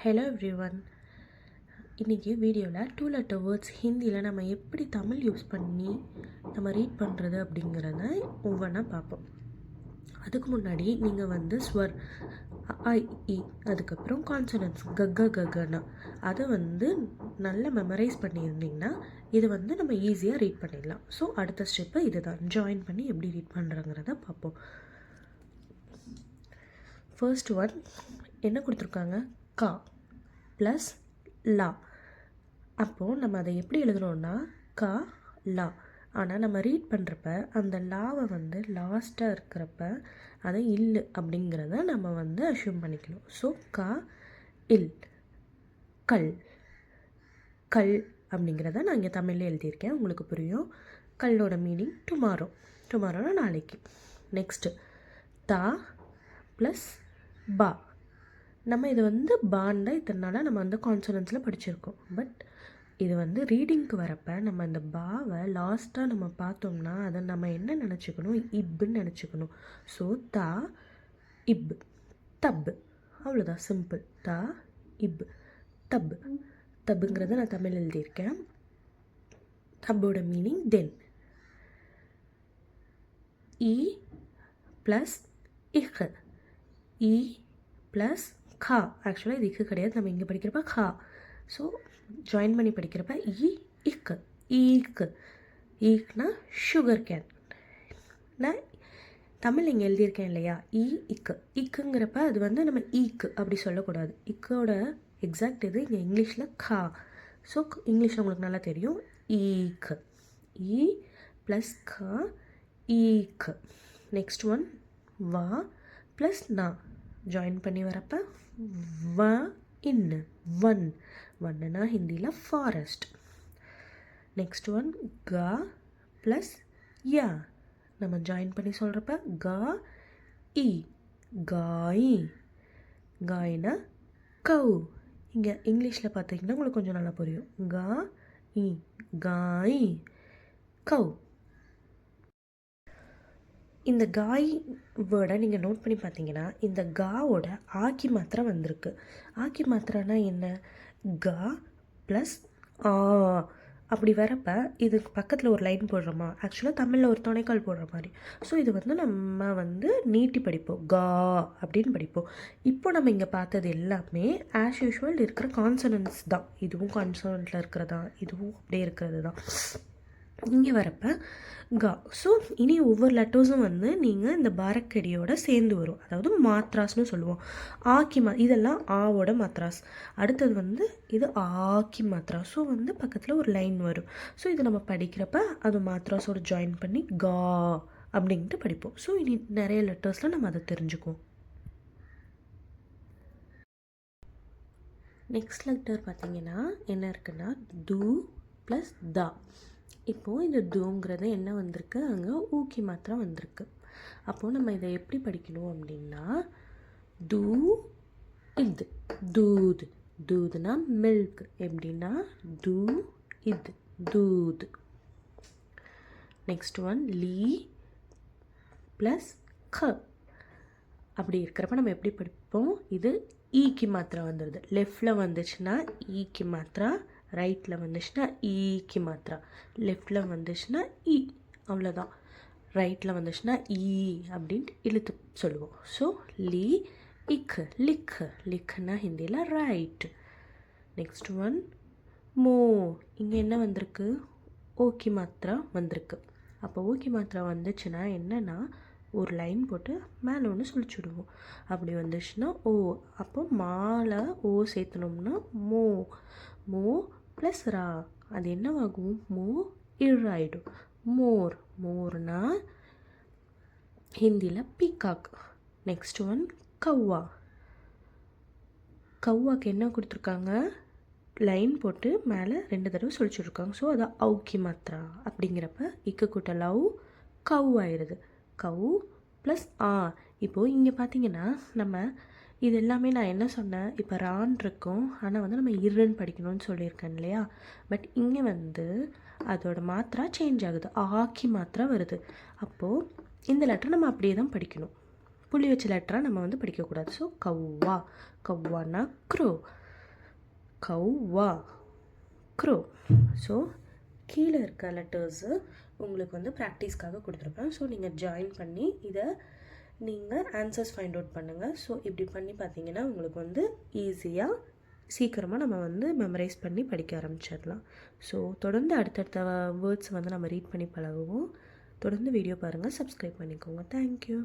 Hello every one இன்றைக்கி வீடியோவில் two letter words ஹிந்தியில் நம்ம எப்படி தமிழ் யூஸ் பண்ணி நம்ம ரீட் பண்ணுறது அப்படிங்கிறத ஒவ்வொன்றா பார்ப்போம். அதுக்கு முன்னாடி நீங்கள் வந்து ஸ்வர் ஐ இ அதுக்கப்புறம் கான்சனன்ஸ் கக்க ககனா அதை வந்து நல்லா மெமரைஸ் பண்ணியிருந்தீங்கன்னா இது வந்து நம்ம ஈஸியாக ரீட் பண்ணிடலாம். ஸோ அடுத்த ஸ்டெப்பு இதுதான். ஜாயின் பண்ணி எப்படி ரீட் பண்ணுறங்கிறத பார்ப்போம். ஃபர்ஸ்ட் ஒன் என்ன கொடுத்துருக்காங்க? கா ப்ளஸ் லா. அப்போது நம்ம அதை எப்படி எழுதுறோம்னா கா லா. ஆனால் நம்ம ரீட் பண்ணுறப்ப அந்த லாவை வந்து லாஸ்ட்டாக இருக்கிறப்ப அதை இல்லு அப்படிங்கிறத நம்ம வந்து அஷ்யூம் பண்ணிக்கணும். ஸோ கா இல் கல். கல் அப்படிங்கிறத நான் இங்கே தமிழில் எழுதியிருக்கேன். உங்களுக்கு புரியும். கல்லோட மீனிங் டுமாரோ டுமாரோனா நாளைக்கு. நெக்ஸ்ட்டு தா ப்ளஸ் பா. நம்ம இது வந்து பாண்டை இத்தனை நாளாக நம்ம வந்து கான்சனன்ஸில் படிச்சிருக்கோம். பட் இது வந்து ரீடிங்க்கு வரப்போ நம்ம அந்த பாவை லாஸ்ட்டாக நம்ம பார்த்தோம்னா அதை நம்ம என்ன நினச்சிக்கணும்? இப்புன்னு நினச்சிக்கணும். ஸோ தா இப் தப். அவ்வளோதான் சிம்பிள் தா இப் தப். தப்புங்கிறத நான் தமிழ் எழுதியிருக்கேன். தப்போட மீனிங் தென் இ ப்ளஸ் இஹ் இ ப்ளஸ் கா. ஆக்சுவலாக இது இக்கு கிடையாது. நம்ம இங்கே படிக்கிறப்ப கா. ஸோ ஜாயின் பண்ணி படிக்கிறப்ப இ இக்கு ஈக்கு ஈக்னா சுகர் கேன் நான் தமிழ் இங்கே எழுதியிருக்கேன் இல்லையா? இ இக்கு இக்குங்கிறப்ப அது வந்து நம்ம ஈக்கு அப்படி சொல்லக்கூடாது. இக்கோட எக்ஸாக்ட் இது இங்கே இங்கிலீஷில் கா. ஸோ இங்கிலீஷில் உங்களுக்கு நல்லா தெரியும். ஈக்கு இ ப்ளஸ் கா ஈக்கு நெக்ஸ்ட் ஒன் வா ப்ளஸ் நான் ஜாயின் பண்ணி வரப்ப வ இன்னு ஒன் ஒன்னுனா ஹிந்தியில் ஃபாரஸ்ட் நெக்ஸ்ட் ஒன் க ப்ளஸ் யா. நம்ம ஜாயின் பண்ணி சொல்கிறப்ப க இ காய். காய்னா கவு. இங்கே இங்கிலீஷில் பார்த்தீங்கன்னா உங்களுக்கு கொஞ்சம் நல்லா புரியும். கா இ காய். கவு. இந்த காய் வேர்டை நீங்கள் நோட் பண்ணி பார்த்தீங்கன்னா இந்த காவோட ஆக்கி மாத்திரை வந்திருக்கு. ஆக்கி மாத்திரைனா என்ன? கா ப்ளஸ் ஆ. அப்படி வரப்ப இதுக்கு பக்கத்தில் ஒரு லைன் போடுறோமா? ஆக்சுவலாக தமிழில் ஒரு துணைக்கால் போடுற மாதிரி. ஸோ இது வந்து நம்ம வந்து நீட்டி படிப்போம். கா அப்படின்னு படிப்போம். இப்போ நம்ம இங்கே பார்த்தது எல்லாமே ஆஸ் யூஷுவல் இருக்கிற கான்சனன்ஸ் தான். இதுவும் கான்சனன்ட்டில் இருக்கிறதா? இதுவும் அப்படியே இருக்கிறது தான். இங்கே வரப்போ கா ஸோ இனி ஒவ்வொரு லெட்டர்ஸும் வந்து நீங்கள் இந்த பாரக்கடியோட சேர்ந்து வரும். அதாவது மாத்ராஸ்னு சொல்லுவோம். ஆக்கி மா இதெல்லாம் ஆவோட மாத்ராஸ். அடுத்தது வந்து இது ஆக்கி மாத்ரா ஸோ வந்து பக்கத்தில் ஒரு லைன் வரும். ஸோ இது நம்ம படிக்கிறப்ப அது மாத்ராஸோட ஜாயின் பண்ணி கா அப்படின்ட்டு படிப்போம். ஸோ இனி நிறைய லெட்டர்ஸில் நம்ம அதை தெரிஞ்சுக்குவோம். நெக்ஸ்ட் லெட்டர் பார்த்தீங்கன்னா என்ன இருக்குன்னா து ப்ளஸ் தா. இப்போது இந்த தூங்கிறது என்ன வந்திருக்கு? அங்கே ஊக்கி மாத்திரம் வந்திருக்கு. அப்போது நம்ம இதை எப்படி படிக்கணும் அப்படின்னா தூ இது. தூது. தூதுனா மில்க் எப்படின்னா தூ இது. தூது. நெக்ஸ்ட் ஒன் லீ ப்ளஸ் க அப்படி இருக்கிறப்ப நம்ம எப்படி படிப்போம்? இது e ஈக்கு மாத்திரை வந்துடுது லெஃப்டில் வந்துச்சுன்னா e ஈக்கு மாத்திரம் ரைட்டில் வந்துச்சுன்னா ஈக்கு மாத்திரா. லெஃப்டில் வந்துச்சுன்னா இ அவ்வளோதான் ரைட்டில் வந்துச்சுன்னா ஈ அப்படின்ட்டு இழுத்து சொல்லுவோம். ஸோ லீ இக்கு லிக்கு லிக்னா ஹிந்தியில் ரைட். நெக்ஸ்ட் ஒன் மோ. இங்கே என்ன வந்திருக்கு? ஓகே மாத்திரா வந்திருக்கு. அப்போ ஓகே மாத்திரா வந்துச்சுன்னா என்னென்னா ஒரு லைன் போட்டு மேலே ஒன்று சுழிச்சுடுவோம். அப்படி வந்துச்சுன்னா ஓ அப்போ மாலை ஓ சேர்த்தனோம்னா மோ. மோ ப்ளஸ் ரா. அது என்னவாகும்? மோ இழாயிடும். மோர். மோர்னா ஹிந்தியில் பீகாக் நெக்ஸ்ட் ஒன் கவ்வா. கவ்வாக்கு என்ன கொடுத்துருக்காங்க? லைன் போட்டு மேலே ரெண்டு தடவை சொல்லிச்சுட்ருக்காங்க ஸோ அது அவுக்கி மாத்திரா அப்படிங்கிறப்ப இக்கு கூட்ட லவ் கவ் ஆயிடுது கவ் ப்ளஸ் ஆ. இப்போது இங்கே பார்த்தீங்கன்னா நம்ம இது எல்லாமே நான் என்ன சொன்னேன்? இப்போ ரான் இருக்கும். ஆனால் வந்து நம்ம இருன்னு படிக்கணும்னு சொல்லியிருக்கேன் இல்லையா? பட் இங்கே வந்து அதோட மாத்திரா சேஞ்ச் ஆகுது. ஆக்கி மாத்திரா வருது. அப்போது இந்த லெட்டர் நம்ம அப்படியே தான் படிக்கணும். புள்ளி வச்ச லெட்டராக நம்ம வந்து படிக்கக்கூடாது ஸோ கவ்வா. கவ்வானா க்ரோ. கவ்வா. க்ரோ. ஸோ கீழே இருக்க லெட்டர்ஸு உங்களுக்கு வந்து ப்ராக்டிஸ்க்காக கொடுத்துருப்பேன் ஸோ நீங்கள் ஜாயின் பண்ணி இதை நீங்கள் ஆன்சர்ஸ் ஃபைண்ட் அவுட் பண்ணுங்கள் ஸோ இப்படி பண்ணி பார்த்தீங்கன்னா உங்களுக்கு வந்து ஈஸியாக சீக்கிரமாக நம்ம வந்து மெமரைஸ் பண்ணி படிக்க ஆரம்பிச்சிடலாம். ஸோ தொடர்ந்து அடுத்தடுத்த வேர்ட்ஸ் வந்து நம்ம ரீட் பண்ணி பழகுவோம். தொடர்ந்து வீடியோ பாருங்கள் சப்ஸ்கிரைப் பண்ணிக்கோங்க. தேங்க்யூ